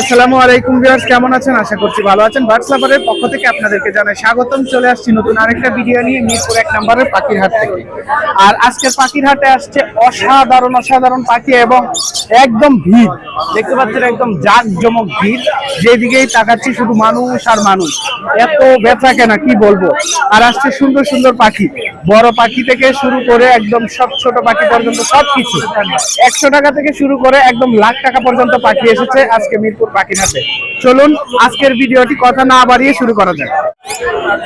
আসসালামু আলাইকুম ভিউয়ার্স, কেমন আছেন? আশা করছি ভালো আছেন। হোয়াটসঅ্যাপের পক্ষ থেকে আপনাদেরকে জানাই স্বাগতম। চলে আসছি নতুন আরেকটা ভিডিও নিয়ে মিরপুর এক নম্বরের পাখির হাট থেকে। আর পাখির হাটে আসছে অসাধারণ অসাধারণ পাখি এবং একদম ভিড়। দেখতে পাচ্ছেন একদম জাঁকজমক ভিড়। যেদিকেই তাকাচ্ছি শুধু মানুষ আর মানুষ। এত ব্যথা কেনা? কি বলব? আর আসছে সুন্দর সুন্দর পাখি। বড় পাখি থেকে শুরু করে একদম সব ছোট পাখি পর্যন্ত সবকিছু। একশো টাকা থেকে শুরু করে একদম লাখ টাকা পর্যন্ত পাখি এসেছে আজকে মিরপুর পাখির হাতে চলুন আজকের ভিডিওটি কথা না বাড়িয়ে শুরু করা যাক।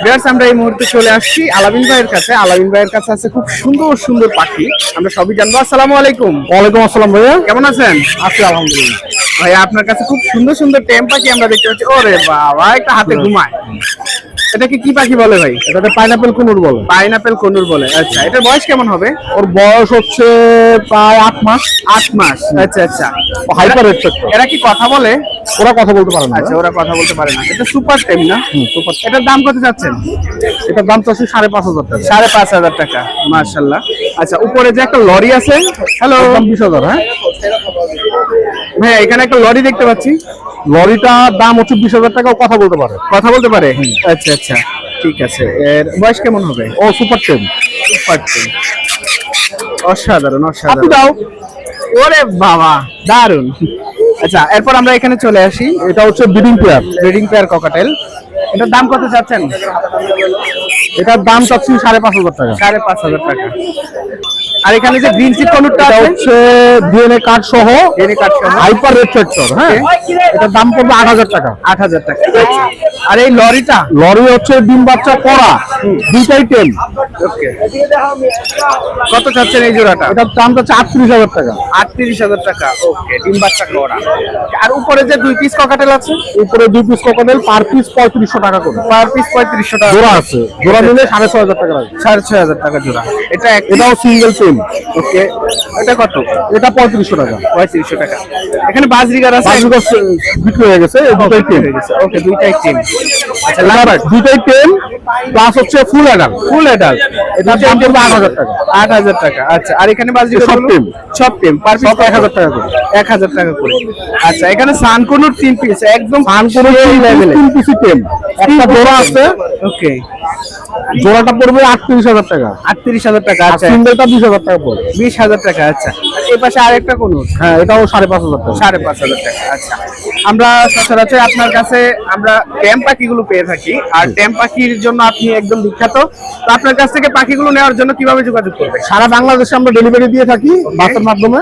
বিয়ার্স আমরা এই মুহূর্তে চলে আসছি আলামিন ভাইয়ের কাছে। আলামিন ভাইয়ের কাছে আছে খুব সুন্দর সুন্দর পাখি। আমরা সবই জানব। আসসালামু আলাইকুম। ওয়ালাইকুম আসসালাম ভাইয়া। কেমন আছেন? আছি আলহামদুলিল্লাহ। ভাই আপনার কাছে খুব সুন্দর সুন্দর টেম পাখি আমরা দেখতে পাচ্ছি? ওরে বাবা একটা হাতে ঘুমায়। এটাকে কি পাখি বলে ভাই? এটাকে পাইনাপেল কুনুর বলে। পাইনাপেল কুনুর বলে আচ্ছা। এটার বয়স কেমন হবে? ওর বয়স হচ্ছে প্রায় আট মাস। আট মাস আচ্ছা আচ্ছা। হাইপার এরা কি কথা বলে? ওরা কথা বলতে পারে না। আচ্ছা ওরা কথা বলতে পারে না। এটা সুপার টেম না? সুপার এটার দাম কত যাচ্ছেন এটার দাম চাচ্ছি সাড়ে পাঁচ হাজার টাকা। সাড়ে পাঁচ হাজার টাকা মার্শাল্লাহ আচ্ছা উপরে যে একটা লরি আছে হ্যালো বিশ হাজার হ্যাঁ? ভাইয়া এখানে একটা লরি দেখতে পাচ্ছি। লরিটার দাম হচ্ছে বিশ হাজার টাকা ও কথা বলতে পারে। কথা বলতে পারে? আচ্ছা আচ্ছা। ঠিক আছে। এর বয়স কেমন হবে? ও সুপার টেন সুপার টেম অসাধারণ অসাধারণ। দাও। ওরে বাবা দারুণ আচ্ছা এরপর আমরা এখানে চলে আসি। এটা হচ্ছে breeding pair breeding pair cockatiel এটার দাম কত চাচ্ছেন? এটার দাম চাচ্ছি সাড়ে পাঁচ হাজার টাকা। সাড়ে পাঁচ হাজার টাকা। আর এখানে যে গ্রিন চিপ কনুরটা আছে? হচ্ছে ডিএনএ কার্ড সহ DNA card সহ। হাইপার হ্যাঁ? এটার দাম পড়বে আট হাজার টাকা। আট হাজার টাকা। আর এই লরিটা? লরি হচ্ছে ডিম বাচ্চা করা দুইটাই টেন ওকে কত চাচ্ছেন এই জোড়াটা? এটার দাম আটত্রিশ হাজার টাকা। আটত্রিশ হাজার টাকা। ওকে ডিম বাচ্চা করা। আর উপরে যে দুই পিস ককাটেল আছে? উপরে দুই পিস কোকোডেল পার পিস পঁয়ত্রিশশো টাকা করে। পার পিস পঁয়ত্রিশশো টাকা। জোড়া আছে। জোড়া নিলে সাড়ে ছয় হাজার টাকা লাগবে। সাড়ে ছয় হাজার টাকা জোড়া। এটা এটাও সিঙ্গেল পেন ওকে এটা কত? এটা পঁয়ত্রিশশো টাকা। পঁয়ত্রিশশো টাকা। এখানে বাজরিগার আছে। বিক্রি হয়ে গেছে। দুটাই টেন ওকে দুইটাই টিম আচ্ছা এবার দুইটাই টেন প্লাস হচ্ছে ফুল অ্যাডাল ফুল এডাল এটার দাম পড়বে আট হাজার টাকা। আট হাজার টাকা। আচ্ছা আর এখানে বাজরিগার সব team। সব টিম পার পিস এক হাজার টাকা করে। এক হাজার টাকা করে। আচ্ছা এখানে সানকুনুর তিন পিস একদম লেভেলে তিন পিসি টেন একটা জোড়া আছে। ওকে জোড়াটা পড়বে আটত্রিশ হাজার টাকা। আটত্রিশ হাজার টাকা আচ্ছা। সিঙ্গেলটা বিশ হাজার টাকা পড়বে বিশ হাজার টাকা আচ্ছা। এই পাশে আরেকটা কোন? হ্যাঁ এটাও সাড়ে পাঁচ হাজার টাকা। সাড়ে পাঁচ হাজার টাকা আচ্ছা। আমরা সচরাচর আপনার কাছে আমরা ট্যাম পাখিগুলো পেয়ে থাকি। আর ট্যাম পাখির জন্য আপনি একদম বিখ্যাত। তো আপনার কাছ থেকে পাখিগুলো নেওয়ার জন্য কীভাবে যোগাযোগ করবে সারা বাংলাদেশে আমরা ডেলিভারি দিয়ে থাকি বাসের মাধ্যমে।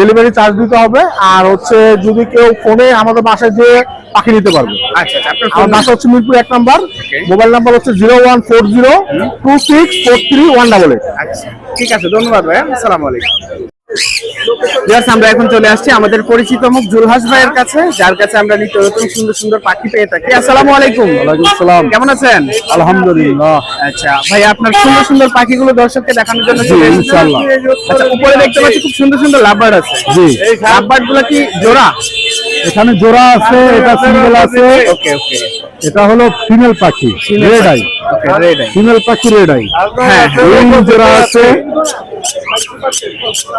ডেলিভারি চার্জ দিতে হবে। আর হচ্ছে যদি কেউ ফোনে আমাদের বাসায় যেয়ে পাখি নিতে পারবে। আচ্ছা আচ্ছা আপনার আমার বাসা হচ্ছে মিরপুর এক নাম্বার। মোবাইল নাম্বার হচ্ছে zero one four zero two six four three one double eight. আচ্ছা ঠিক আছে ধন্যবাদ। ভাইয়া। আসসালামু আলাইকুম। আমরা এখন চলে আসছি আমাদের পরিচিত মুখ জুলহাস ভাইয়ের কাছে যার কাছে আমরা নিত্য নতুন সুন্দর সুন্দর পাখি পেয়ে থাকি। আসসালামু আলাইকুম। কেমন আছেন? আলহামদুলিল্লাহ। আচ্ছা ভাই আপনার সুন্দর সুন্দর পাখিগুলো দর্শককে দেখানোর জন্য ইনশাআল্লাহ। আচ্ছা উপরে দেখতে পাচ্ছি খুব সুন্দর সুন্দর লাভবার্ড আছে। জি। লাভবার্ডগুলো কি জোড়া? এখানে জোড়া আছে এটা সিঙ্গেল আছে। ওকে ওকে এটা হলো ফিমেল পাখি রেড আই ফিমেল পাখি রেড আই হ্যাঁ জোড়া আছে।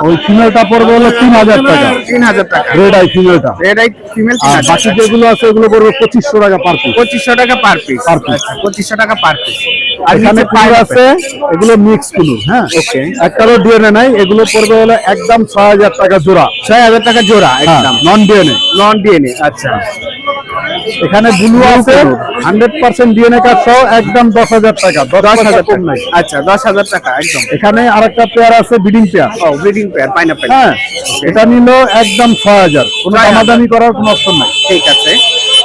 ওই ফিমেলটা পড়বে হলো তিন হাজার টাকা। তিন হাজার টাকা। রেড আই ফিমেলটা রেড আই ফিমেল আর বাকি যেগুলো আছে ওগুলো পড়বে পঁচিশশো টাকা পার পিস পঁচিশশো টাকা পার পিস Per piece। পঁচিশশো টাকা পার পিস আর এখানে কুকুর আছে এগুলো মিক্স কুকুর হ্যাঁ? ওকে। একটারও ডিএনএ নাই এগুলো পড়বে হলো একদম ছয় হাজার টাকা জোড়া। ছয় হাজার টাকা জোড়া একদম। নন ডিএনএ নন ডিএনএ আচ্ছা। এখানে ব্লু আছে হান্ড্রেড পার্সেন্ট ডিএনএ কার্ড সহ একদম দশ হাজার টাকা দশ হাজার কম নাই। আচ্ছা দশ হাজার টাকা একদম। এখানে আরেকটা পেয়ার আছে বিডিং পেয়ার ও ব্রিডিং পেয়ার পাইনাপেল হ্যাঁ এটা নিল একদম ছয় হাজার। কোনো। দামাদামি করার কোনো অপশন নাই। ঠিক আছে।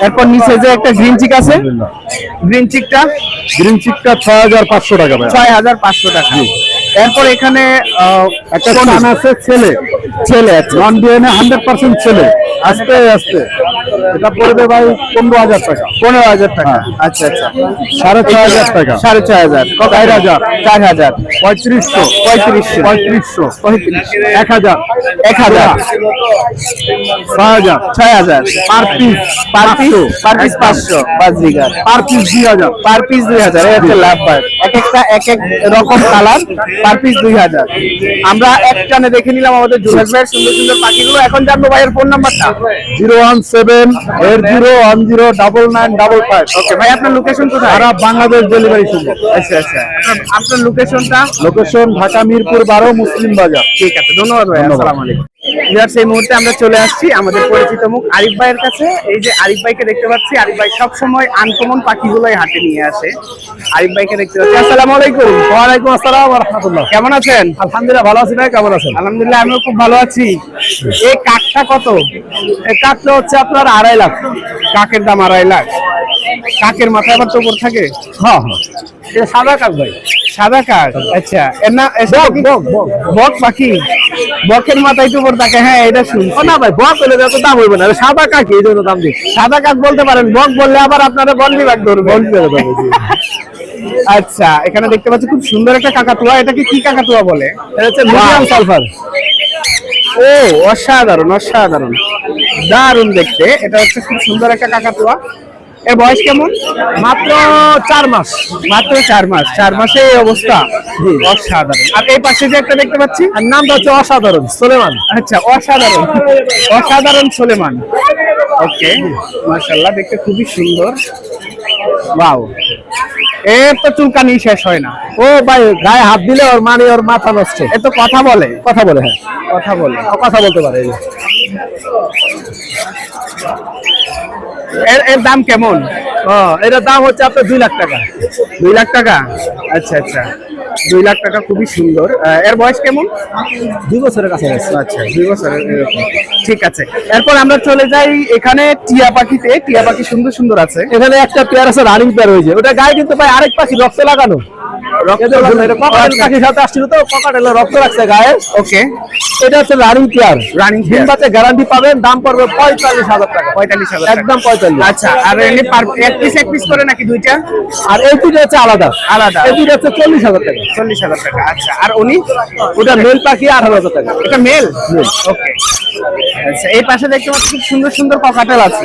এরপর নিচে যে একটা গ্রিন চিক আছে গ্রিন চিকটা গ্রিন চিকটা ছয় হাজার পাঁচশো টাকা ছয় হাজার পাঁচশো টাকা। এরপর এখানে একটা আছে ছেলে। ছেলে নন ডিএনএ হান্ড্রেড পার্সেন্ট ছেলে। আস্তে আস্তে। এটা পড়বে ভাই পনেরো হাজার টাকা। পনেরো হাজার টাকা। হ্যাঁ। আচ্ছা আচ্ছা। সাড়ে ছয় হাজার টাকা। সাড়ে ছয় হাজার। চার হাজার। চার হাজার। পঁয়ত্রিশশো। পঁয়ত্রিশশো। পঁয়ত্রিশশো। পঁয়ত্রিশ এক হাজার। এক হাজার। ছয় হাজার। ছয় হাজার। Per piece per piece? Per piece পাঁচশো। বাজরিগার পার পিস দুই হাজার। পার পিস দুই হাজার। লাভ বার এক একটা এক এক রকম কালার। পার পিস দুই হাজার। আমরা এক টানে দেখে নিলাম আমাদের জুয়েল ভাইয়ের সুন্দর সুন্দর পাখিগুলো। এখন জানব ভাইয়ের ফোন নাম্বারটা zero one seven eight zero one zero double nine double five. Okay ভাই আপনার লোকেশন কোথায়? সারা বাংলাদেশ ডেলিভারি সম্ভব আচ্ছা আচ্ছা। আপনার- লোকেশনটা লোকেশন ঢাকা মিরপুর বারো মুসলিম বাজার। ঠিক আছে ধন্যবাদ ভাই। আসসালামু আলাইকুম। এই মুহূর্তে আমরা চলে আসছি আমাদের পরিচিত মুখ আরিফ ভাইয়ের কাছে। এই যে আরিফ ভাইকে দেখতে পাচ্ছি আরিফ ভাই সব সময় আনকমন পাখিগুলোই হাতে নিয়ে আসে। আরিফ ভাইকে দেখতে পাচ্ছি। আসসালামু আলাইকুম। ওয়ালাইকুম আসসালাম রহমতুল্লাহ। কেমন আছেন? আলহামদুলিল্লাহ ভালো আছি ভাই কেমন আছেন? আলহামদুলিল্লাহ আমিও খুব ভালো আছি। এই কাকটা কত? এই কাঠটা হচ্ছে আপনার আড়াই লাখ। কাকের দাম আড়াই লাখ। কাকের মাথায় আবার তোপর থাকে? হ্যাঁ হ্যাঁ। সাদা কাঠ ভাই। সাদা কাক? আচ্ছা এর না এসব বক কি- বক বক। বক পাখি? বকের মাথায় তোপর থাকে হ্যাঁ এটা শুনছি। ও না ভাই বক হলে এত দাম হইবে না সাদা কাকি এই জন্য দাম দিচ্ছি। সাদা কাক বলতে পারেন বক বললে আবার আপনারা বন বিভাগ ধরবে আচ্ছা এখানে দেখতে পাচ্ছি খুব সুন্দর একটা কাকাতুয়া এটাকে কি কাকাতুয়া বলে? এটা হচ্ছে মিডিয়াম সালফার। ও অসাধারণ অসাধারণ। দারুণ দেখতে এটা হচ্ছে খুব সুন্দর একটা কাকাতুয়া। এর বয়স কেমন? মাত্র চার মাস। মাত্র চার মাস। চার মাসে এই অবস্থা অসাধারণ। আর এই পাশে যে একটা দেখতে পাচ্ছি? আর নামটা হচ্ছে অসাধারণ সোলেমান। আচ্ছা অসাধারণ। অসাধারণ সোলেমান। ওকে মাশাল্লাহ দেখতে খুবই সুন্দর। ওয়াও। এর তো চুলকানি শেষ হয় না। ও ভাই গায়ে হাত দিলে ওর মানে ওর মাথা নষ্ট। এ তো কথা বলে। কথা বলে হ্যাঁ। কথা বলে। কথা বলতে পারে। এর এর দাম কেমন? ও এটার দাম হচ্ছে আপনার দুই লাখ টাকা। দুই লাখ টাকা? আচ্ছা আচ্ছা। দুই লাখ টাকা খুবই সুন্দর। এর বয়স কেমন? দুই বছরের কাছে আচ্ছা দুই বছরের ঠিক আছে। এরপর আমরা চলে যাই এখানে টিয়া পাখিতে। টিয়া পাখি সুন্দর সুন্দর আছে। এখানে একটা পেয়ার আছে রানিং পেয়ার হয়েছে ওটা গায়ে কিন্তু ভাই আরেক পাখি রক্ত লাগানো। এটা হচ্ছে রানিং পেয়ার রানিং বাচ্চা গ্যারান্টি পাবেন দাম পড়বে পঁয়তাল্লিশ হাজার টাকা। পঁয়তাল্লিশ হাজার একদম পঁয়তাল্লিশ। আচ্ছা আর এমনি এক পিস এক পিস করে নাকি দুইটা? আর এই দুটো হচ্ছে আলাদা। আলাদা। এই দুটো হচ্ছে চল্লিশ হাজার টাকা। চল্লিশ হাজার টাকা আচ্ছা আর উনি? ওটা মেল পাখি আঠারো হাজার টাকা। এটা মেল ওকে। আচ্ছা এই পাশে দেখতে পাচ্ছি খুব সুন্দর সুন্দর ককাটেল আছে।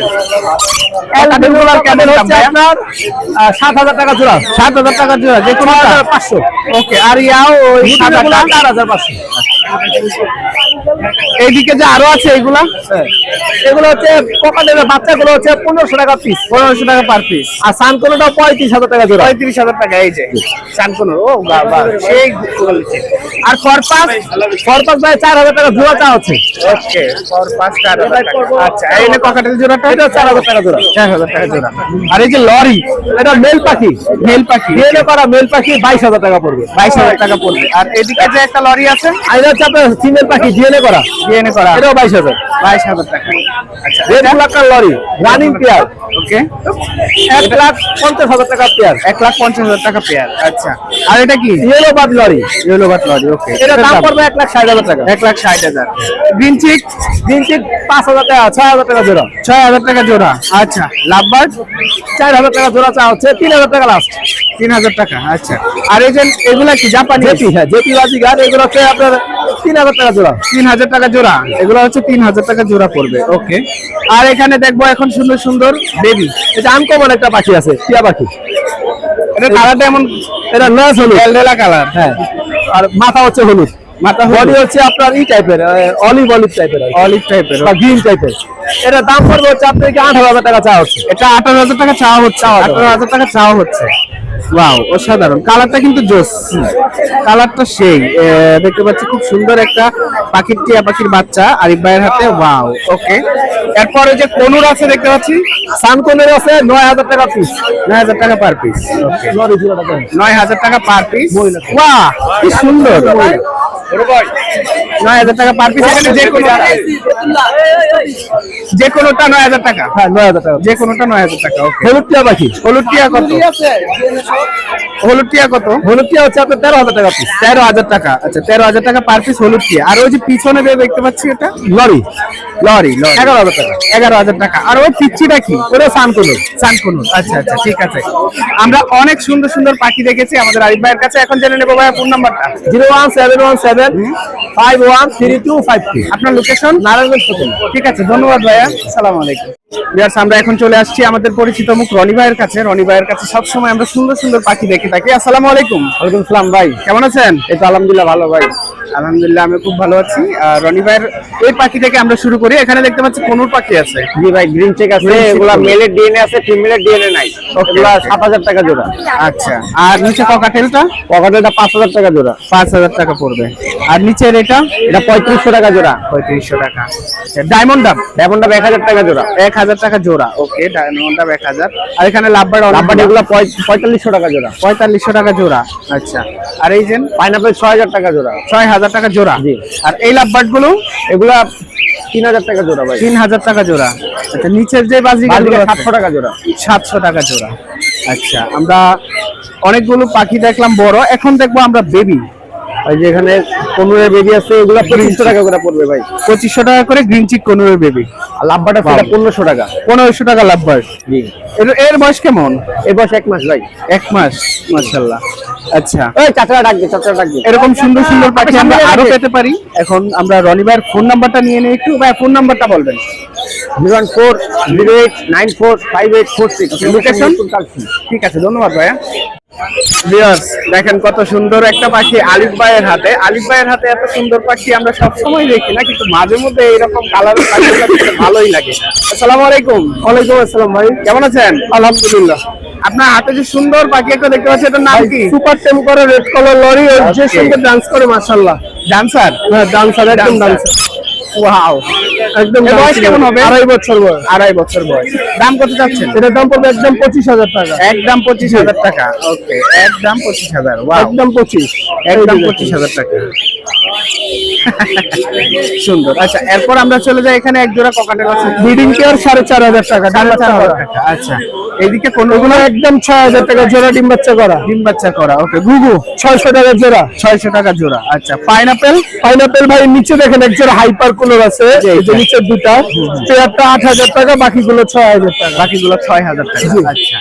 সাত হাজার টাকা জোড়া। সাত হাজার টাকা জোড়া যে কোনো পাঁচশো। ওকে আর ইয়াও চার হাজার পাঁচশো। এইদিকে যে আরও আছে এগুলা হ্যাঁ। এগুলো হচ্ছে পকেটের বাচ্চাগুলো হচ্ছে পনেরোশো টাকা পিস পনেরোশো টাকা পার পিস আর সানকোনোটা পঁয়ত্রিশ হাজার টাকা জোড়া। পঁয়ত্রিশ হাজার টাকা এই যে ও বাবা সেই আর ফরপাস ফরপাস ভাই চার হাজার টাকা জোড়া চা হচ্ছে ওকে ফরপাস চার হাজার আচ্ছা এই যে ককাটেল জোড়াটা এটা চার হাজার টাকা জোড়া। চার হাজার টাকা জোড়া। আর এই যে লরি এটা মেল পাখি। মেল পাখি ডিএনএ করা মেল পাখি বাইশ হাজার টাকা পড়বে। বাইশ হাজার টাকা পড়বে। আর এদিকে যে একটা লরি আছে? আর এটা হচ্ছে আপনার ফিমেল পাখি ডিএনএ করা? ডিএনএ করা। এটাও বাইশ হাজার। বাইশ হাজার টাকা। আচ্ছা দেড় lakh lory running pair okay. এক লাখ পঞ্চাশ হাজার টাকা পেয়ার এক লাখ পঞ্চাশ হাজার টাকা পেয়ার আচ্ছা আর এটা কি? Yellow backed lory yellow backed lory okay এটা দাম পড়বে এক লাখ ষাট হাজার টাকা। এক লাখ ষাট হাজার। গ্রিন চিক তিন তিন পাঁচ হাজার টাকা ছয় হাজার টাকা জোড়া। ছয় হাজার টাকা জোড়া। আচ্ছা লাভবার্ড চার হাজার টাকা জোড়া চা হচ্ছে তিন হাজার টাকা লাস্ট তিন হাজার টাকা আচ্ছা। আর এই যে এগুলা কি? জাপানি জেপি হ্যাঁ জেপি বাজি গান এগুলো হচ্ছে আপনার তিন হাজার টাকা জোড়া। তিন হাজার টাকা জোড়া। এগুলো হচ্ছে তিন হাজার টাকা জোড়া পড়বে। ওকে। আর এখানে দেখব এখন সুন্দর সুন্দর বেবি এটা আনকমন একটা পাখি আছে। টিয়া পাখি। এটা কালারটা এমন এটা নয় হলুদ। কালার হ্যাঁ। আর মাথা হচ্ছে হলুদ। মাথা বডি হচ্ছে আপনার ই টাইপের অলিভ অলিভ টাইপের অলিভ টাইপের বা গ্রিন টাইপের এটা দাম পড়বে হচ্ছে আপনাকে আঠারো হাজার টাকা চা হচ্ছে। এটা আঠারো হাজার টাকা চাওয়া হচ্ছে। আঠারো হাজার টাকা চাওয়া হচ্ছে। ওয়াও অসাধারণ। কালারটা কিন্তু জোস। কালারটা সেই। দেখতে পাচ্ছি খুব সুন্দর একটা পাখির টিয়া পাখির বাচ্চা আরিফ ভাইয়ের হাতে। ওয়াও ওকে এরপরে যে কনুর আছে দেখতে পাচ্ছি সানকনের আছে নয় হাজার টাকা পিস নয় হাজার টাকা পার পিস। নয় হাজার টাকা পার পিস ওয়াহ কি সুন্দর। নয় হাজার টাকা পার পিস এখানে যে কোনো যে কোনোটা নয় হাজার টাকা। হ্যাঁ নয় হাজার টাকা। যে কোনোটা নয় হাজার টাকা ওকে হলুদ টিয়া পাখি। হলুদ টিয়া কত? হলুদ টিয়া কত? হলুদ টিয়া হচ্ছে আপনার তেরো হাজার টাকা পিস তেরো হাজার টাকা। আচ্ছা তেরো হাজার টাকা পার পিস হলুদ টিয়া। আর ওই যে পিছনে যে দেখতে পাচ্ছি এটা? লরি। লরি এগারো হাজার টাকা এগারো হাজার টাকা। আর ওই পিচ্ছিটা কি? ওটা সানকনের। সানকুনুর আচ্ছা আচ্ছা ঠিক আছে। আমরা অনেক সুন্দর সুন্দর পাখি দেখেছি আমাদের আরিফ ভাইয়ের কাছে। এখন জেনে নেব ভাইয়া ফোন নাম্বারটা। Zero one seven one seven five one three two five three. আপনার লোকেশন নারায়ণগঞ্জ ঠিক আছে ধন্যবাদ ভাইয়া। সালাম আলাইকুম। Viewers, আমরা এখন চলে আসছি আমাদের পরিচিত মুখ রনি ভাইয়ের কাছে। রনি ভাইয়ের কাছে সবসময় আমরা সুন্দর সুন্দর পাখি দেখে থাকি। আসসালামু আলাইকুম। ওয়ালাইকুম সালাম ভাই। কেমন আছেন? এই তো আলহামদুলিল্লাহ ভালো ভাই। আলহামদুলিল্লাহ আমি খুব ভালো আছি। আর রনি ভাইয়ের এই পাখি থেকে আমরা শুরু করি। এখানে দেখতে পাচ্ছি কোনুর পাখি আছে। জি ভাই গ্রিন চেক আছে। এগুলা। মেলের ডিএনএ আছে ফিমেলের ডিএনএ নাই। সাত হাজার টাকা জোড়া। আচ্ছা। আর নিচে ককাটেলটা পাঁচ হাজার টাকা জোড়া। পাঁচ হাজার টাকা পড়বে। আর নিচের এটা? এটা পঁয়ত্রিশশো টাকা জোড়া। পঁয়ত্রিশশো টাকা। আচ্ছা ডায়মন্ড ডাব ডায়মন্ডটা এক হাজার টাকা জোড়া। এক হাজার টাকা জোড়া। ওকে ডায়মন্ড ডাব এক হাজার। আর এখানে লাভবার লাভবাট এগুলো পঁয়তাল্লিশশো টাকা জোড়া। পঁয়তাল্লিশশো টাকা জোড়া। আচ্ছা। আর এই যে? পাইনাপেল ছয় হাজার টাকা জোড়া। ছয় হাজার হাজার টাকা জোড়া। আর এই লাভবার্ডগুলো এগুলা তিন হাজার টাকা জোড়া ভাই। তিন হাজার টাকা জোড়া। আচ্ছা নিচের যে বাজি সাতশো টাকা জোড়া। সাতশো টাকা জোড়া। আচ্ছা আমরা অনেকগুলো পাখি দেখলাম বড়। এখন দেখব আমরা বেবি ওই যে এখানে বেবি আছে এগুলো পঁচিশশো টাকা করে পড়বে ভাই। পঁচিশশো টাকা করে গ্রিন চিক কনুরের বেবি আর লাভবাটা সেটা পনেরোশো টাকা। পনেরোশো টাকা লাভবার্ড জি। এর এর বয়স কেমন? এই বয়স এক মাস ভাই। এক মাস মাশাল্লাহ আচ্ছা। ওই চাচারা ডাকবে চাচারা ডাকবে এরকম সুন্দর সুন্দর পাখি আমরা আরও পেতে পারি। এখন আমরা রনি ভাইয়ের ফোন নাম্বারটা নিয়ে নিই একটু। ভাই ফোন নাম্বারটা বলবেন। Zero one four zero eight nine four five eight four six. Location? ঠিক আছে ধন্যবাদ ভাইয়া। দেখেন কত সুন্দর একটা পাখি আলিফ ভাইয়ের হাতে। আলিফ ভাইয়ের হাতে এত সুন্দর পাখি আমরা সব সময় দেখি না কিন্তু মাঝে মধ্যে এরকম কালারের পাখিগুলো দেখতে ভালোই লাগে। আসসালামু আলাইকুম। ওয়ালাইকুম আসসালাম ভাই। কেমন আছেন? আলহামদুলিল্লাহ। আপনার হাতে যে সুন্দর পাখি একটা দেখতে পাচ্ছি এটার নাম কি? সুপার টেম করে রেড কালার লরি ওর যে. সঙ্গে ডান্স করে মাশাআল্লাহ। ডান্সার হ্যাঁ ডান্সার একদম ডান্সার ওয়াও একদম বয়স কেমন হবে? আড়াই বছর বয়স। আড়াই বছর বয়স। দাম কত চাচ্ছেন? এটার দাম পড়বে একদম পঁচিশ হাজার টাকা। একদম পঁচিশ হাজার টাকা। ওকে একদম পঁচিশ হাজার। একদম পঁচিশ। একদম পঁচিশ হাজার টাকা। সুন্দর। আচ্ছা এরপর আমরা চলে যাই এখানে এক জোড়া ককাটেল আছে ব্রিডিং কেয়ার সাড়ে চার হাজার টাকা সাড়ে চার হাজার টাকা আচ্ছা। এইদিকে কোন ওগুলো একদম ছয় হাজার টাকা জোড়া ডিম বাচ্চা করা। ডিম বাচ্চা করা ওকে। গুগু ছয়শো টাকা জোড়া। ছয়শো টাকা জোড়া আচ্ছা। পাইনাপেল পাইনাপেল ভাই নিচে দেখেন এক জোড়া হাইপার কুলার আছে নিচের দুটা চেয়ারটা আট হাজার টাকা বাকিগুলো ছয় হাজার টাকা। বাকিগুলো ছয় হাজার টাকা। আচ্ছা।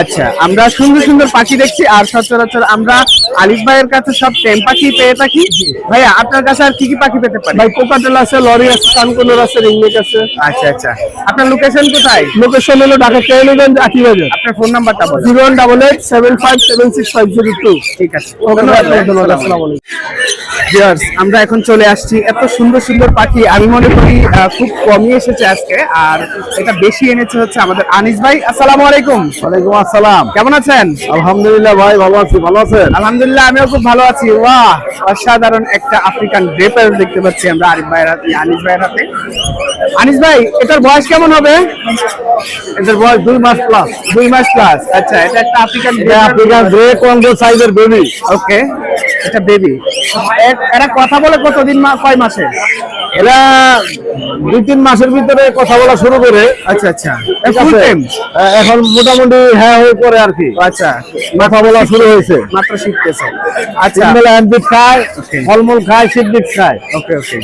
আচ্ছা আমরা সুন্দর সুন্দর পাখি দেখছি আর সচরাচর আমরা আলিফ ভাইয়ের কাছে সব টেম পাখি পেয়ে থাকি। ভাইয়া আপনার কাছে আর কি কি পাখি পেতে পারি? ভাই কোকাটেল আছে লরি আছে কানকুলোর আছে রিংনেক আছে। আচ্ছা আচ্ছা। আপনার লোকেশন কোথায়? লোকেশন হলো ঢাকা কেরানীগঞ্জ আটি বাজার আপনার ফোন নাম্বারটা বলুন। Zero one double eight seven five seven six five zero two. ঠিক আছে। ধন্যবাদ ধন্যবাদ আসসালামু। আলাইকুম। আমরা এখন চলে আসছি এত সুন্দর সুন্দর পাখি আমি মনে করি খুব কমই এসেছে আজকে। আর এটা বেশি এনেছে হচ্ছে আমাদের আনিস ভাই। আসসালামু আলাইকুম। ওয়ালাইকুম আসসালাম। কেমন আছেন? আলহামদুলিল্লাহ ভাই ভালো আছি। ভালো আছেন? আলহামদুলিল্লাহ আমিও খুব ভালো আছি। বাহ অসাধারণ একটা আফ্রিকান গ্রেপার দেখতে পাচ্ছি আমরা আরিফ ভাইয়ের হাতে আনিস ভাইয়ের হাতে। আনিস ভাই এটার বয়স কেমন হবে? এটার বয়স দুই মাস প্লাস দুই মাস প্লাস আচ্ছা এটা একটা আফ্রিকান আফ্রিকান গ্রে কঙ্গো সাইজের বেবি। ওকে এটা বেবি এরা কথা বলে কতদিন কয় মাসে? এরা দুই তিন মাসের ভিতরে কথা বলা শুরু করে। আচ্ছা আচ্ছা। এখন মোটামুটি হ্যাঁ হয়ে পড়ে আর কি। আচ্ছা। কথা বলা শুরু হয়েছে। মাত্র শিখতেছে। আচ্ছা। বেলা খায় ফলমূল খায় সিডবিট খায়। ওকে ওকে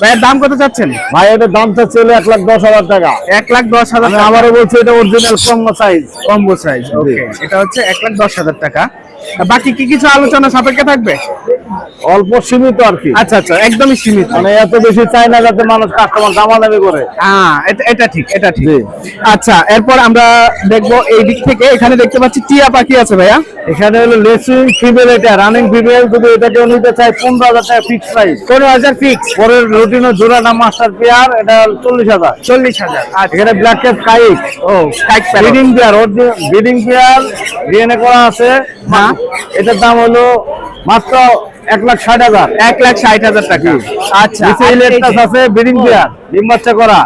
ভাইয়ের দাম কত চাচ্ছেন? ভাই এটার দামটা ছিল এক লাখ দশ হাজার টাকা। এক লাখ দশ হাজার আমি আবারও বলছি এটা original combo size combo size okay এটা হচ্ছে এক লাখ দশ হাজার টাকা। বাকি কি কিছু আলোচনা সাপেক্ষে থাকবে? অল্প সীমিত আর কি। আচ্ছা আচ্ছা একদমই সীমিত। মানে এত বেশি চাই না যাতে মানুষ কাস্টমার দামাদামি করে। হ্যাঁ এটা ঠিক এটা ঠিক। আচ্ছা এরপর আমরা দেখব এই দিক থেকে এখানে দেখতে পাচ্ছি টিয়া পাখি আছে ভাইয়া। এখানে হলো লেসিং ফিমেল এটা রানিং ফিমেল যদি এটা কেউ নিতে চায় পনেরো হাজার টাকা ফিক্স প্রাইস পনেরো হাজার ফিক্স পরের রুটিন ও জোড়া না মাস্টার পেয়ার এটা চল্লিশ হাজার। চল্লিশ হাজার আচ্ছা। এখানে ব্ল্যাক ক্যাপ কাইক ও caique breeding pair breeding pair DNA করা আছে। হ্যাঁ। এটার দাম হলো মাত্র এক লাখ ষাট হাজার। এক লাখ ষাট হাজার টাকা। আচ্ছা আছে ব্রিডিং পেয়ার ডিম বাচ্চা করা।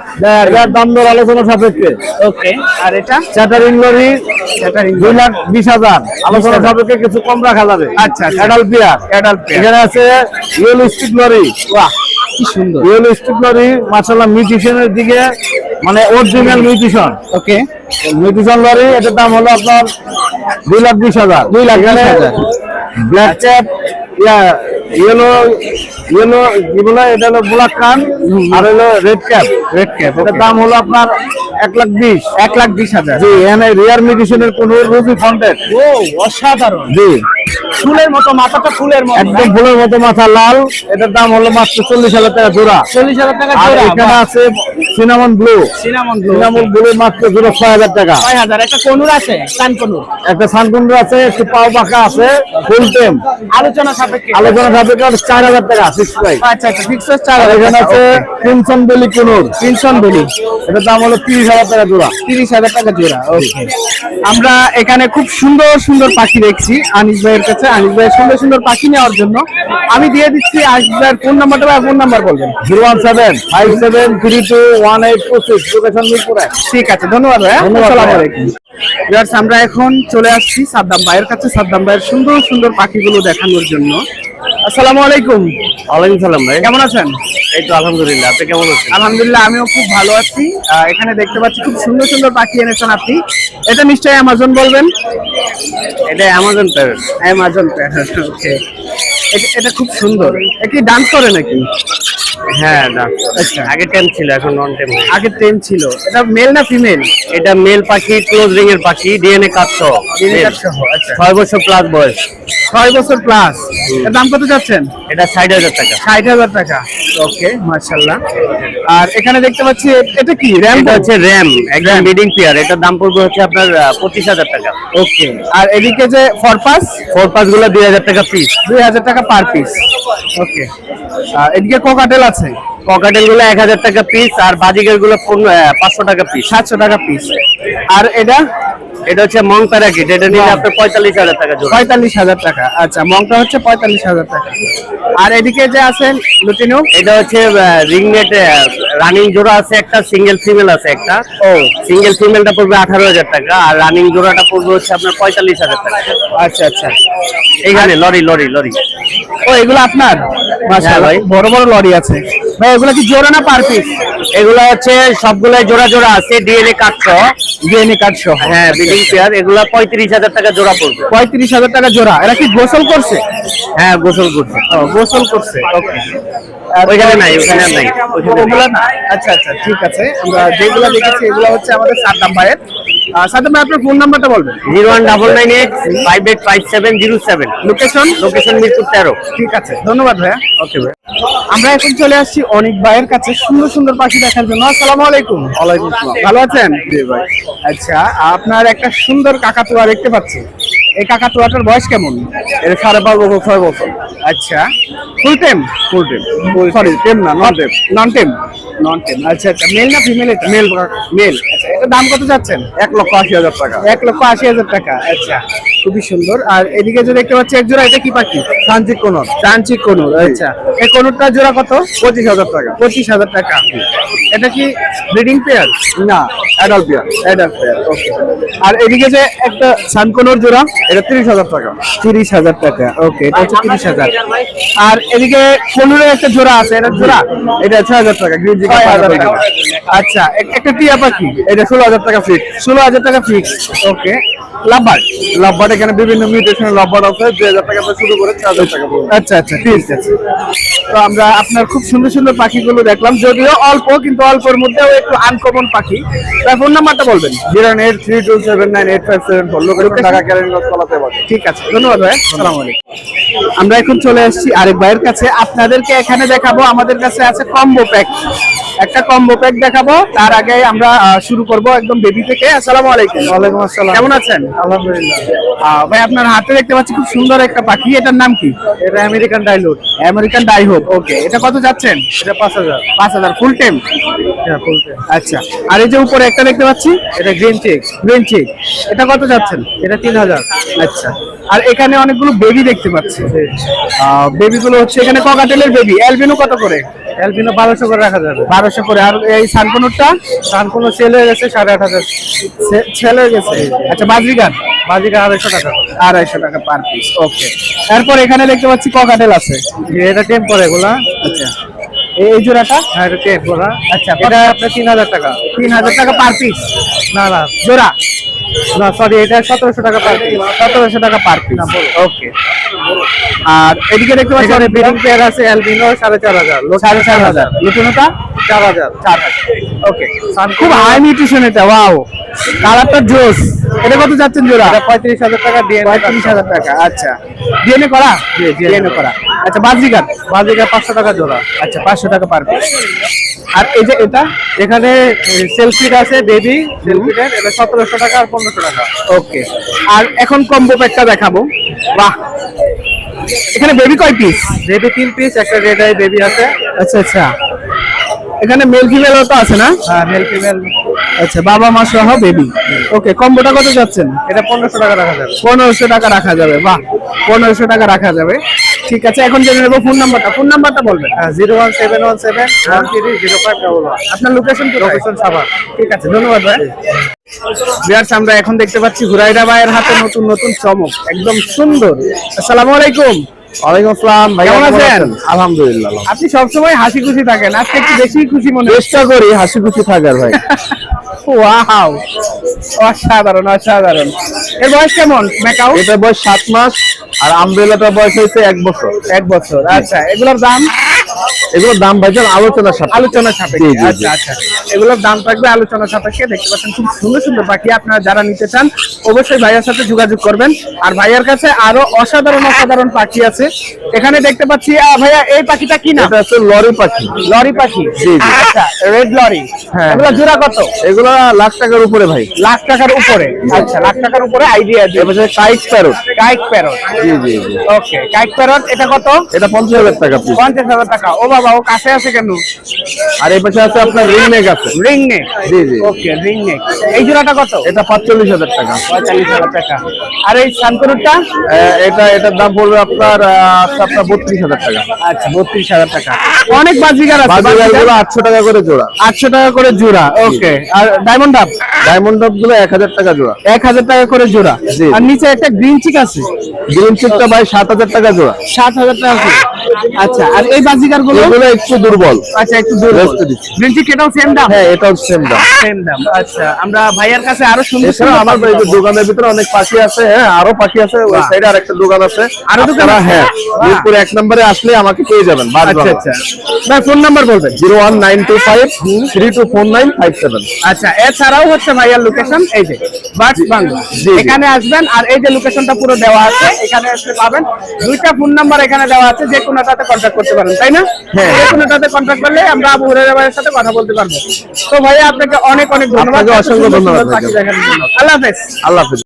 এটার দাম দর আলোচনা সাপেক্ষে। ওকে আর এটা? চ্যাটারিং লরি Chattering দুই লাখ বিশ হাজার। আলোচনা। সাপেক্ষে কিছু কম রাখা যাবে। আচ্ছা। Adult pair pair। এখানে আছে ইয়েলো স্টিক লরি বাহ কি সুন্দর। ইয়েলো স্টিক লরি মাসাল্লাহ মিউটিশনের দিকে মানে original mutation okay. Mutation lory এটার দাম হলো আপনার দুই লাখ বিশ হাজার। দুই লাখ ব্ল্যাক চ্যাপ ইয়া ইয়েলো ইয়েলো এটা হলো ব্ল্যাক কান আর হলো রেড ক্যাপ রেড ক্যাপ এটার দাম হলো আপনার এক লাখ বিশ। এক লাখ বিশ হাজার। জি এখানে রিয়ার মেডিসিনের কোন রুবি ফন্টেড ও অসাধারণ। জি। ফুলের মতো মাথাটা ফুলের মতো একদম ফুলের মতো মাথা লাল। এটার দাম হলো মাত্র চল্লিশ হাজার টাকা জোড়া। চল্লিশ হাজার টাকা আর এখানে আছে cinnamon blue cinnamon cinnamon blue মাত্র জোড়া ছয় হাজার টাকা। ছয় হাজার একটা কনুর আছে কান কনুর একটা সানকুন্ডু আছে একটু পাও পাখা আছে ফুল টেম। আলোচনা সাপেক্ষে। আলোচনা সাপেক্ষে চার হাজার টাকা ফিক্স প্রাইস আচ্ছা আচ্ছা ফিক্স চার হাজার এখানে আছে ক্রিমসন বেলি কুনুর। তিনশন বলি। এটার দাম হলো তিরিশ হাজার টাকা জোড়া। তিরিশ হাজার টাকা জোড়া ওকে আমরা এখানে খুব সুন্দর সুন্দর পাখি দেখছি আনিস ভাইয়ের কাছে। আনিস ভাইয়ের সুন্দর সুন্দর পাখি নেওয়ার জন্য আমি দিয়ে দিচ্ছি আনিস ভাইয়ের ফোন নাম্বারটা বা ফোন নাম্বার বলবেন। Zero one seven five seven three two one eight two six location মিরপুরে ঠিক আছে ধন্যবাদ আসসালামু আলাইকুম। আমরা এখন চলে আসছি সাদ্দাম ভাইয়ের কাছে। সাদ্দাম ভাইয়ের সুন্দর সুন্দর পাখিগুলো দেখানোর জন্য। আসসালামু আলাইকুম। ওয়ালাইকুম সালাম ভাই। কেমন আছেন? এই তো আলহামদুলিল্লাহ আপনি কেমন আছেন? আলহামদুলিল্লাহ আমিও খুব ভালো আছি। এখানে দেখতে পাচ্ছি খুব সুন্দর সুন্দর পাখি এনেছেন আপনি। এটা নিশ্চয়ই অ্যামাজন বলবেন? এটা অ্যামাজন প্যারেন অ্যামাজন ওকে এটা খুব সুন্দর। এটি ডান্স করে নাকি? হ্যাঁ আচ্ছা। আগে টেম ছিল এখন নন টেম আগে টেম ছিল। এটা মেল না ফিমেল এটা মেল পাখি ক্লোজ রিং এর পাখি ডিএনএ সহ। আচ্ছা। ছয় বছর প্লাস বয়স। ছয় বছর প্লাস এর দাম কত যাচ্ছেন? এটা ষাট হাজার টাকা। ষাট হাজার টাকা। ওকে মার্শাল্লাহ আর এখানে দেখতে পাচ্ছি এটা কি র্যাম হচ্ছে র্যাম একদম বিডিং পেয়ার এটার দাম পড়বে হচ্ছে আপনার পঁচিশ হাজার টাকা। ওকে আর এদিকে যে ফরপাস ফোর পাসগুলো দুই হাজার টাকা পিস দুই হাজার টাকা পার পিস ওকে আর এদিকে কোকাটেল আছে? ককাটেলগুলো এক হাজার টাকা পিস আর বাজিকেরগুলো পাঁচশো টাকা পিস সাতশো টাকা পিস আর এটা? এটা হচ্ছে মং প্যারাকিট এটা নিলে আপনার পঁয়তাল্লিশ হাজার টাকা পঁয়তাল্লিশ হাজার টাকা আচ্ছা মংটা হচ্ছে পঁয়তাল্লিশ হাজার টাকা। আর এদিকে যে আছেন লুটিনো? এটা হচ্ছে রিং নেট রানিং জোড়া আছে একটা সিঙ্গেল ফিমেল আছে একটা। ও। সিঙ্গেল ফিমেলটা পড়বে আঠারো হাজার টাকা আর রানিং জোড়াটা পড়বে হচ্ছে আপনার পঁয়তাল্লিশ হাজার টাকা। আচ্ছা আচ্ছা। এইখানে লরি লরি লরি। ও এগুলো আপনার? ভাই। বড় বড় লরি আছে। ভাই এগুলো কি জোড়া না পার পিস এগুলো হচ্ছে সবগুলাই জোড়া জোড়া আছে ডিএনএ কাটছো ডিএনএ সহ। হ্যাঁ পেয়ার এগুলো পঁয়ত্রিশ হাজার টাকা জোড়া পড়বে। পঁয়ত্রিশ হাজার টাকা জোড়া। এরা কি গোসল করছে? হ্যাঁ গোসল করছে। গোসল করছে ওকে। ওইখানে নাই, ওইখানে আর নাই, না? আচ্ছা আচ্ছা ঠিক আছে। আমরা যেগুলো দেখেছি এগুলো হচ্ছে আমাদের সাত ভাইয়ের সাদ্দাম ভাই আপনার ফোন নাম্বারটা বলবেন। Zero one double nine eight five eight five seven zero seven location location Mirpur তেরো। ঠিক আছে ধন্যবাদ ভাইয়া। ওকে ভাই আমরা এখন চলে আসছি অনেক ভাইয়ের কাছে সুন্দর সুন্দর পাখি দেখার জন্য। আসসালামু আলাইকুম। ওয়ালাইকুম আসসালাম। ভালো আছেন? ভাই। আচ্ছা আপনার একটা সুন্দর কাকাতুয়া দেখতে পাচ্ছি। এই কাকাতুয়াটার বয়স কেমন? এর সাড়ে পাঁচ বছর ছয় বছর। আচ্ছা। ফুল টেম ফুল টেম সরি টেম না নন টেম। নন টেম নন টেম আচ্ছা আচ্ছা। মেল না ফিমেল এটা? মেল মেল আচ্ছা এটা দাম কত যাচ্ছেন? এক লক্ষ আশি হাজার টাকা। এক লক্ষ আশি হাজার টাকা। আচ্ছা। খুবই সুন্দর। আর এদিকে যে দেখতে পাচ্ছি এক জোড়া এটা কি পাখি? সানচিক কোন চাঞ্চি কনুর আচ্ছা। এই কনুরটার জোড়া কত? পঁচিশ হাজার টাকা। পঁচিশ হাজার টাকা। এটা কি ব্রিডিং পেয়ার? না adult pair adult pair okay আর এদিকে যে একটা সানকনুর জোড়া? এটা তিরিশ হাজার টাকা। তিরিশ হাজার টাকা ওকে এটা হচ্ছে তিরিশ হাজার। আর এদিকে কনুরের একটা জোড়া আছে এটা জোড়া? এটা ছয় হাজার টাকা গ্রিন ছয় হাজার টাকা। আচ্ছা এক- একটা টিয়া পাখি? এটা ষোলো হাজার টাকা ফিক্স ষোলো হাজার টাকা ফিক্স ওকে লাভবার লাভবাট এখানে বিভিন্ন মিউটেশনের আছে দুই হাজার টাকা থেকে শুরু করে চার হাজার টাকা আচ্ছা আচ্ছা ঠিক আছে। তো আমরা আপনার খুব সুন্দর সুন্দর পাখিগুলো দেখলাম যদিও অল্প কিন্তু অল্পের মধ্যেও একটু আনকমন পাখি। তার ফোন নাম্বারটা বলবেন? Zero eight three two seven nine eight five seven four লোকের টাকা ক্যারেন্ট ঠিক আছে ধন্যবাদ ভাই। আসসালামু আলাইকুম। আমরা এখন চলে এসেছি আরেক ভাইয়ের কাছে। আপনাদেরকে এখানে দেখাবো আমাদের কাছে আছে কম্বো প্যাক একটা কম্বো প্যাক দেখাবো তার আগে আমরা শুরু করব একদম বেবি থেকে। আসসালামু আলাইকুম। ওয়ালাইকুম আসসালাম। কেমন আছেন? আলহামদুলিল্লাহ। ভাই আপনার হাতে দেখতে পাচ্ছি খুব সুন্দর একটা পাখি। এটার নাম কি? এটা আমেরিকান ডাইলুট আমেরিকান ডাইহোপ ওকে এটা কত যাচ্ছেন? এটা পাঁচ হাজার। পাঁচ হাজার ফুল টাইম হ্যাঁ ফুলতে আচ্ছা আর এই যে উপরে একটা দেখতে পাচ্ছি? এটা গ্রিন চিক গ্রিন চিক এটা কত যাচ্ছেন? এটা তিন হাজার। আচ্ছা আর এখানে অনেকগুলো বেবি দেখতে পাচ্ছি। বেবি গুলো হচ্ছে এখানে ককাটেলের বেবি অ্যালবিনো কত করে? এলপিনো বারোশো করে রাখা যাবে। বারোশো করে। আর এই সানকনুরটা ধান কোনো সেল হয়ে গেছে সাড়ে আট হাজার। ছেলে হয়ে গেছে? আচ্ছা বাজরিগান বাজিকা আড়াইশো টাকা আড়াইশো টাকা পার পিস ওকে তারপর এখানে দেখতে পাচ্ছি ককাটেল আছে। এটা এগুলা। আচ্ছা। এই জোড়াটা? হ্যাঁ এটা আচ্ছা এটা আপনার তিন হাজার টাকা। তিন হাজার টাকা পার পিস না না। জোড়া? না সরি এটা সতেরোশো টাকা পার পিস সতেরোশো টাকা পার পিস ওকে আর এদিকে দেখতে পাচ্ছি অনেক ব্রিডিং পেয়ার আছে অ্যালবিনো সাড়ে চার হাজার। সাড়ে চার হাজার। নতুনতা চার হাজার। চার হাজার। ওকে খুব হাই নিউট্রিশন এটা ওয়াও কালারটা জোস। এটা কত যাচ্ছেন জোড়া? পঁয়ত্রিশ হাজার টাকা দিয়ে পঁয়ত্রিশ হাজার টাকা আচ্ছা। ডিএনএ করা? ডিএনএ করা। আচ্ছা বাজিকার বাজিকা পাঁচশো টাকা জোড়া। আচ্ছা পাঁচশো টাকা পার পিস আর এই যে এটা এখানে সেলফিট আছে বেবি সেলফিটের এটা সতেরোশো টাকা আর পনেরোশো টাকা। ওকে আর এখন কম্বো প্যাকটা দেখাবো। বাহ! এখানে বেবি কয় পিস বেবি তিন পিস একটা রেড আই বেবি আছে। আচ্ছা আচ্ছা। এখানে মেল ফিমেলও তো আছে না? হ্যাঁ মেল ফিমেল আচ্ছা বাবা মা সহ বেবি ওকে কম্বোটা কত যাচ্ছেন? এটা পনেরোশো টাকা রাখা যাবে। পনেরোশো টাকা রাখা যাবে বাহ পনেরোশো টাকা রাখা যাবে। ঠিক আছে এখন জেনে নেব ফোন নাম্বারটা ফোন নাম্বারটা বলবেন। Zero one seven one seven one three zero five double one. আপনার লোকেশন লোকেশন সাভার। ঠিক আছে ধন্যবাদ ভাই। বিয়ার্স আমরা এখন দেখতে পাচ্ছি হুরাইরা ভাইয়ের হাতে নতুন নতুন চমক। একদম সুন্দর। আসসালামু আলাইকুম। ওয়ালাইকুম আসসালাম। ভাই কেমন আছেন? আলহামদুলিল্লাহ আপনি সবসময় হাসি খুশি থাকেন আজকে একটু বেশি খুশি মনে চেষ্টা করি হাসি খুশি থাকার ভাই। ওয়াও অসাধারণ অসাধারণ। এর বয়স কেমন এটা বয়স সাত মাস আর আমব্রেলাটার বয়স হয়েছে এক বছর। এক বছর আচ্ছা। এগুলোর দাম? এগুলোর দাম ভাইজান আলোচনার সাথে আলোচনা সাপেক্ষে। আচ্ছা আচ্ছা। এগুলোর দাম থাকবে আলোচনা সাপেক্ষে। দেখতে পাচ্ছেন খুব সুন্দর সুন্দর পাখি আপনারা যারা নিতে চান অবশ্যই ভাইয়ার সাথে যোগাযোগ করবেন। আর ভাইয়ার কাছে আরও অসাধারণ অসাধারণ পাখি আছে। এখানে দেখতে পাচ্ছি ভাইয়া এই পাখিটা কি না এটা হচ্ছে লরি পাখি। লরি পাখি। জি। আচ্ছা রেড লরি হ্যাঁ। এগুলো জোড়া কত? এগুলো লাখ টাকার উপরে ভাই। লাখ টাকার উপরে। আচ্ছা লাখ টাকার উপরে আইডিয়া দিয়ে এবার কাইক প্যারোট। Caique parrot. জি জি ওকে কাইক প্যারট এটা কত? এটা পঞ্চাশ হাজার টাকা পিস পঞ্চাশ হাজার টাকা ও বাবা ও কাছে আছে কেন? আর এই পাশে আছে আপনার রিং নেক আছে। রিং নেক জি, জি। ওকে রিং নেক এই জোড়াটা কত? এটা পাঁচচল্লিশ হাজার টাকা। পঁয়তাল্লিশ হাজার টাকা। আর এই শান্তনুরটা এটা এটার দাম পড়বে আপনার আপনার বত্রিশ হাজার টাকা। আচ্ছা বত্রিশ হাজার টাকা। অনেক বাজিগার আছে বাজারগুলো আটশো টাকা করে জোড়া। আটশো টাকা করে জোড়া ওকে আর ডায়মন্ড আপ ডায়মন্ড ডবগুলো এক হাজার টাকা জোড়া। এক হাজার টাকা করে জোড়া। আর নিচে একটা গ্রিন চিক আছে। গ্রিন চিকটা ভাই সাত হাজার টাকা জোড়া। সাত হাজার টাকা করে। আচ্ছা আর এই গুলো? এগুলো একটু দুর্বল। আচ্ছা একটু দূর Rest গ্রিন চিক এটাও সেম দাম? হ্যাঁ এটাও সেম দাম। সেম দাম আচ্ছা। আমরা ভাইয়ার কাছে আরও সুন্দর সুন্দর আমার। দোকানের ভিতরে অনেক পাখি আছে হ্যাঁ আরও পাখি আছে ওই সাইডে আরেকটা দোকান আছে। আরও দোকান হ্যাঁ মিরপুর এক নম্বরে আসলে আমাকে পেয়ে যাবেন আচ্ছা আচ্ছা। ভাই ফোন নাম্বার বলবেন? Zero one nine two five three two four nine five seven. আচ্ছা এছাড়াও হচ্ছে ভাইয়ার লোকেশন এই যে বাংলা। এখানে আসবেন আর এই যে লোকেশনটা পুরো দেওয়া আছে এখানে আসলে পাবেন। দুইটা ফোন নাম্বার এখানে দেওয়া আছে যে কোনোটাতে কন্ট্যাক্ট করতে পারেন তাই না? হ্যাঁ। যে কোনোটাতে কন্ট্যাক্ট করলে আমরা আবু হুরায়রা ভাইয়ের সাথে কথা বলতে পারব তো ভাইয়া আপনাকে অনেক অনেক ধন্যবাদ অসংখ্য ধন্যবাদ। আল্লাহ হাফেজ আল্লাহ হাফিজ